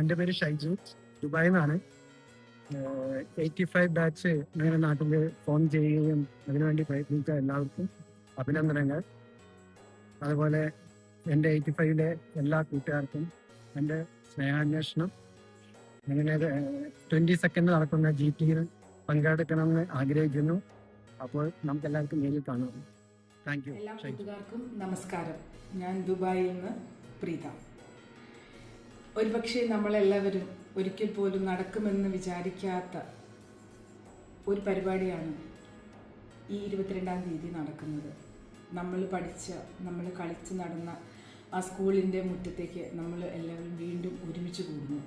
എന്റെ പേര് ഷൈജു. ദുബായിൽ നിന്നാണ് എയ്റ്റി ഫൈവ് ബാച്ച് നിങ്ങളുടെ നാട്ടിൽ ഫോൺ ചെയ്യുകയും അതിനുവേണ്ടി പ്രയത്നിച്ച എല്ലാവർക്കും അഭിനന്ദനങ്ങൾ. അതുപോലെ എന്റെ എയ്റ്റി ഫൈവിലെ എല്ലാ കൂട്ടുകാർക്കും എന്റെ സ്നേഹാന്വേഷണം. അങ്ങനെ ട്വന്റി സെക്കൻഡ് നടക്കുന്ന ജി ടിയിൽ പങ്കെടുക്കണമെന്ന് ആഗ്രഹിക്കുന്നു. അപ്പോൾ നമുക്ക് എല്ലാവർക്കും നേരിൽ കാണാം. താങ്ക് യു എല്ലാ കൂട്ടുകാർക്കും നമസ്കാരം. ഞാൻ ദുബായിൽ നിന്ന് പ്രീത. ഒരുപക്ഷെ നമ്മളെല്ലാവരും ഒരിക്കൽ പോലും നടക്കുമെന്ന് വിചാരിക്കാത്ത ഒരു പരിപാടിയാണ് ഈ ഇരുപത്തിരണ്ടാം തീയതി നടക്കുന്നത്. നമ്മൾ പഠിച്ച നമ്മൾ കളിച്ച് നടന്ന ആ സ്കൂളിന്റെ മുറ്റത്തേക്ക് നമ്മൾ എല്ലാവരും വീണ്ടും ഒരുമിച്ച് കൂടുന്നു.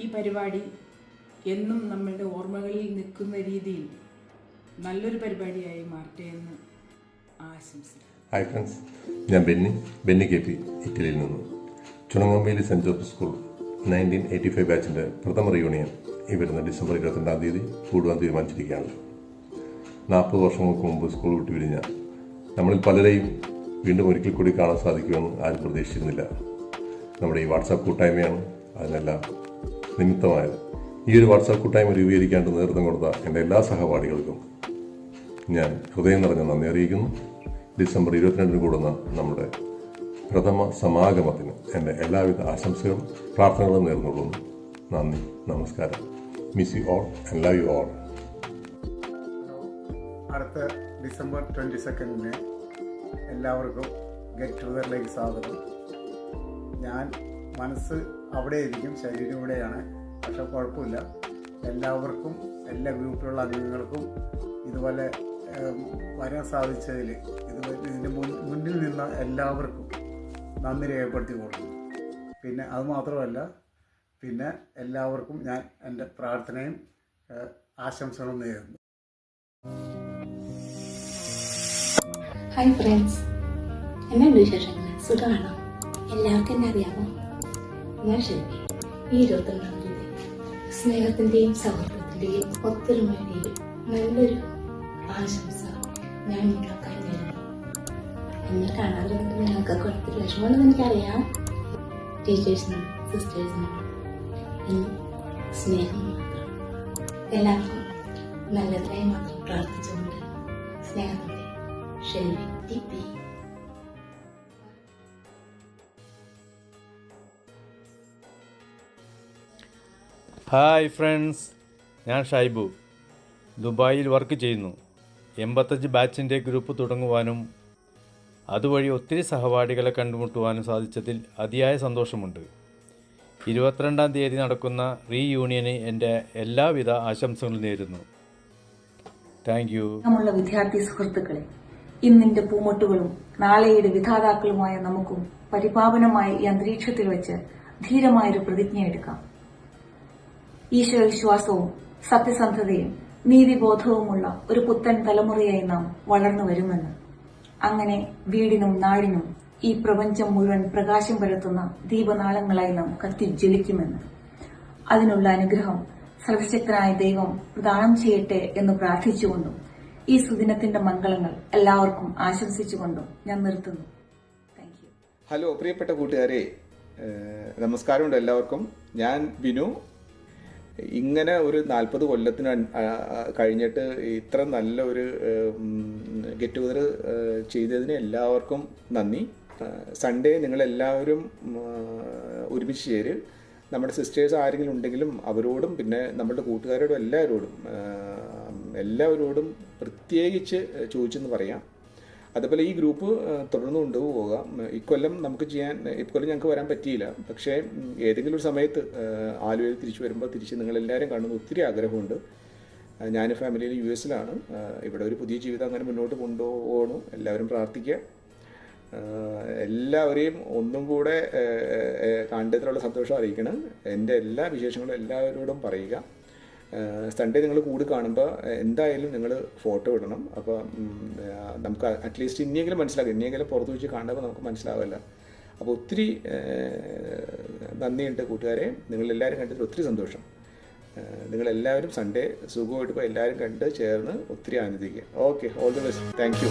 ഈ പരിപാടി എന്നും നമ്മളുടെ ഓർമ്മകളിൽ നിൽക്കുന്ന രീതിയിൽ നല്ലൊരു പരിപാടിയായി മാറട്ടെ എന്ന് ആശംസിക്കുന്നു. ഹായ് ഫ്രണ്ട്സ് ഞാൻ ബെന്നി. ബെന്നി കെ പി ഇറ്റലിയിൽ നിന്ന്. Chunangamveli saint Joseph school nineteen eighty five ബാച്ചിന്റെ പ്രഥമ റിയൂണിയൻ ഈ വരുന്ന ഡിസംബർ ഇരുപത്തിരണ്ടാം തീയതി കൂടുവാൻ തീരുമാനിച്ചിരിക്കുകയാണ്. നാൽപ്പത് വർഷങ്ങൾക്ക് മുമ്പ് സ്കൂൾ വിട്ടു പിരിഞ്ഞ നമ്മളിൽ പലരെയും വീണ്ടും ഒരിക്കൽ കൂടി കാണാൻ സാധിക്കുമെന്ന് ആരും പ്രതീക്ഷിച്ചിരുന്നില്ല. നമ്മുടെ ഈ വാട്സാപ്പ് കൂട്ടായ്മയാണ് അതിനെല്ലാം നിമിത്തമായത്. ഈ ഒരു വാട്സാപ്പ് കൂട്ടായ്മ രൂപീകരിക്കാണ്ട് നേതൃത്വം കൊടുത്ത എന്റെ എല്ലാ സഹപാഠികൾക്കും ഞാൻ ഹൃദയം നിറഞ്ഞ നന്ദി അറിയിക്കുന്നു. ഡിസംബർ ഇരുപത്തിരണ്ടിന് കൂടുന്ന നമ്മുടെ പ്രഥമ സമാഗമത്തിന് എന്റെ എല്ലാവിധ ആശംസകളും പ്രാർത്ഥനകളും നേർന്നുകൊള്ളുന്നു. നന്ദി നമസ്കാരം. Miss you all and love you all അടുത്ത ഡിസംബർ ട്വന്റി സെക്കൻഡിന് എല്ലാവർക്കും ഗെറ്റ് ടുഗദറിലേക്ക് സ്വാഗതം. ഞാൻ മനസ്സ് അവിടെ ഇരിക്കും ശരീരം ഇവിടെയാണ്. പക്ഷെ കുഴപ്പമില്ല. എല്ലാവർക്കും എല്ലാ ഗ്രൂപ്പിലുള്ള അംഗങ്ങൾക്കും ഇതുപോലെ വരാൻ സാധിച്ചതിൽ ഇതുപോലെ ഇതിന്റെ മുന്നിൽ നിന്ന എല്ലാവർക്കും നന്ദി രേഖപ്പെടുത്തി കൊടുക്കുന്നു പിന്നെ അത് മാത്രമല്ല പിന്നെ എല്ലാവർക്കും ഞാൻ എന്റെ പ്രാർത്ഥനയും ആശംസകളും നേരുന്നു. ഹായ് ഫ്രണ്ട്സ് എന്നുണ്ട് വിശേഷങ്ങൾ? സുഖമാണോ? എല്ലാവർക്കും എന്നെ അറിയാമോ? ഞാൻ ശരി ഈ ഇരുപത്തൊന്നാം തീയതി സ്നേഹത്തിന്റെയും സൗഹൃദത്തിന്റെയും ഒത്തൊരുമയുടെയും നല്ലൊരു ആശംസ ഞാൻ നിങ്ങൾക്കായി നേരുന്നു. എന്നെ കാണാതിരുന്നിട്ട് നിങ്ങൾക്ക് കുഴപ്പമില്ല വിഷമമൊന്നും എനിക്കറിയാം. ടീച്ചേഴ്സിനും സിസ്റ്റേഴ്സിനും സ്നേഹം എല്ലാവർക്കും നല്ലതായി മാത്രം പ്രാർത്ഥിച്ചുകൊണ്ട് സ്നേഹത്തോടെ ഷെൽവി ടിപ്പി ഹായ് ഫ്രണ്ട്സ് ഞാൻ ഷൈബു. ദുബായിൽ വർക്ക് ചെയ്യുന്നു. എൺപത്തഞ്ച് ബാച്ചിന്റെ ഗ്രൂപ്പ് തുടങ്ങുവാനും അതുവഴി ഒത്തിരി സഹപാഠികളെ കണ്ടുമുട്ടുവാനും സാധിച്ചതിൽ അതിയായ സന്തോഷമുണ്ട്. ഇരുപത്തിരണ്ടാം തീയതി നടക്കുന്ന റീയൂണിയന് എന്റെ എല്ലാവിധ ആശംസകളും നേരുന്നു. താങ്ക് യു നമ്മളുടെ വിദ്യാർത്ഥി സുഹൃത്തുക്കളെ ഇന്നിന്റെ പൂമൊട്ടുകളും നാളെയുടെ വിധാതാക്കളുമായ നമുക്കും പരിപാവനമായ ഈ അന്തരീക്ഷത്തിൽ വെച്ച് ധീരമായൊരു പ്രതിജ്ഞ എടുക്കാം. ഈശ്വരവിശ്വാസവും സത്യസന്ധതയും നീതിബോധവുമുള്ള ഒരു പുത്തൻ തലമുറയായി നാം വളർന്നു വരുമെന്ന് അങ്ങനെ വീടിനും നാടിനും ഈ പ്രപഞ്ചം മുഴുവൻ പ്രകാശം പരത്തുന്ന ദീപനാളങ്ങളായി നാം കത്തി കത്തിജ്വലിക്കുമെന്ന് അതിനുള്ള അനുഗ്രഹം സർവശക്തനായ ദൈവം പ്രദാനം ചെയ്യട്ടെ എന്ന് പ്രാർത്ഥിച്ചുകൊണ്ടും ഈ സുദിനത്തിന്റെ മംഗളങ്ങൾ എല്ലാവർക്കും ആശംസിച്ചുകൊണ്ടും ഞാൻ നിർത്തുന്നു. ഹലോ പ്രിയപ്പെട്ട കൂട്ടുകാരെ നമസ്കാരമുണ്ട് എല്ലാവർക്കും. ഞാൻ ബിനു ഇങ്ങനെ ഒരു നാൽപ്പത് കൊല്ലത്തിന് കഴിഞ്ഞിട്ട് ഇത്ര നല്ല ഒരു ഗെറ്റ് ടുഗദർ ചെയ്തതിന് എല്ലാവർക്കും നന്ദി. സൺഡേ നിങ്ങളെല്ലാവരും ഒരുമിച്ച് ചേര്. നമ്മുടെ സിസ്റ്റേഴ്സ് ആരെങ്കിലും ഉണ്ടെങ്കിലും അവരോടും പിന്നെ നമ്മുടെ കൂട്ടുകാരോടും എല്ലാവരോടും എല്ലാവരോടും പ്രത്യേകിച്ച് ചോദിച്ചെന്ന് പറയാം. അതുപോലെ ഈ ഗ്രൂപ്പ് തുടർന്ന് കൊണ്ടുപോകാം. ഇക്കൊല്ലം നമുക്ക് ചെയ്യാൻ ഇക്കൊല്ലം ഞങ്ങൾക്ക് വരാൻ പറ്റിയില്ല. പക്ഷേ ഏതെങ്കിലും ഒരു സമയത്ത് ആലുവയിൽ തിരിച്ചു വരുമ്പോൾ തിരിച്ച് നിങ്ങളെല്ലാവരും കാണുന്ന ഒത്തിരി ആഗ്രഹമുണ്ട്. ഞാൻ ഫാമിലിയിൽ യു എസിലാണ്. ഇവിടെ ഒരു പുതിയ ജീവിതം അങ്ങനെ മുന്നോട്ട് കൊണ്ടുപോകണം. എല്ലാവരും പ്രാർത്ഥിക്കുക. എല്ലാവരെയും ഒന്നും കൂടെ കണ്ടതിലുള്ള സന്തോഷം അറിയിക്കണം. എന്റെ എല്ലാ വിശേഷങ്ങളും എല്ലാവരോടും പറയുക. സൺഡേ നിങ്ങൾ കൂടി കാണുമ്പോൾ എന്തായാലും നിങ്ങൾ ഫോട്ടോ ഇടണം. അപ്പോൾ നമുക്ക് അറ്റ്ലീസ്റ്റ് ഇനിയെങ്കിലും മനസ്സിലാകും. ഇനിയെങ്കിലും പുറത്ത് വെച്ച് കാണുമ്പോൾ നമുക്ക് മനസ്സിലാവില്ല അപ്പോൾ ഒത്തിരി നന്ദിയുണ്ട് കൂട്ടുകാരെ. നിങ്ങളെല്ലാവരും കണ്ടതിൽ ഒത്തിരി സന്തോഷം. നിങ്ങളെല്ലാവരും സൺഡേ സുഖമായിട്ട് ഇപ്പോൾ എല്ലാവരും കണ്ട് ചേർന്ന് ഒത്തിരി ആനന്ദിക്കുക. Okay all the best thank you